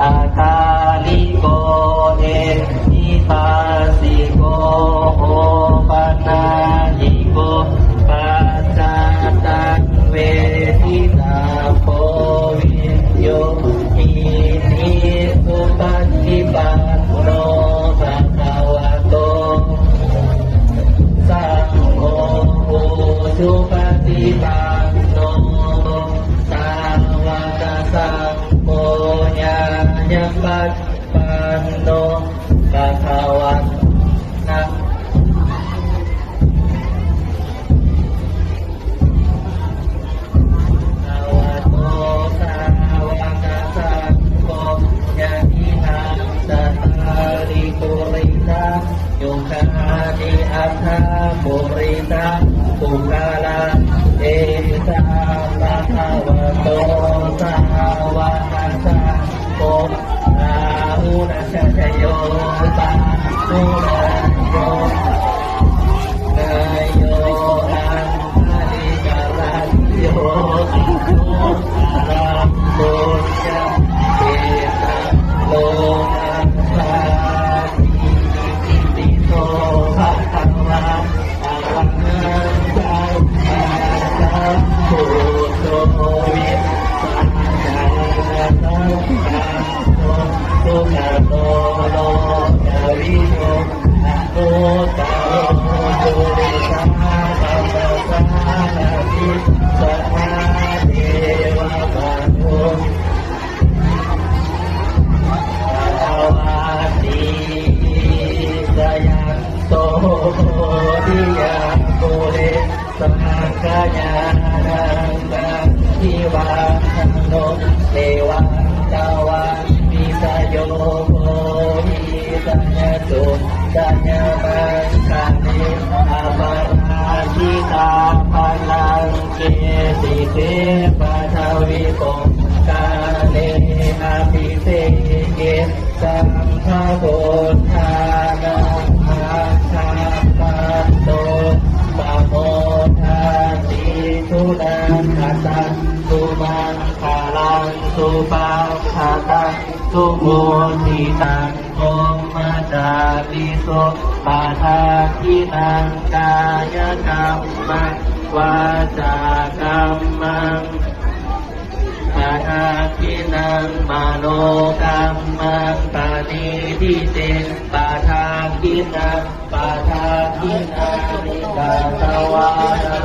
uh, สมากายานังนังทีวานังโนเทวัาตาวัามิสโยโภมิสัญสุสัญมังคันติอามาราชิตาปนังเกสิเสปะทวิโกกาเลอาปิเสเกสังฆโกธา ปาคาตาทุโมทิตังโอมมาจาริโสปาทาทิตังกายกรรมวาจากรรมังปาทาทินังมโนกรรมังปาณิทิเตปาทาทินังปาทาทินังกาตวา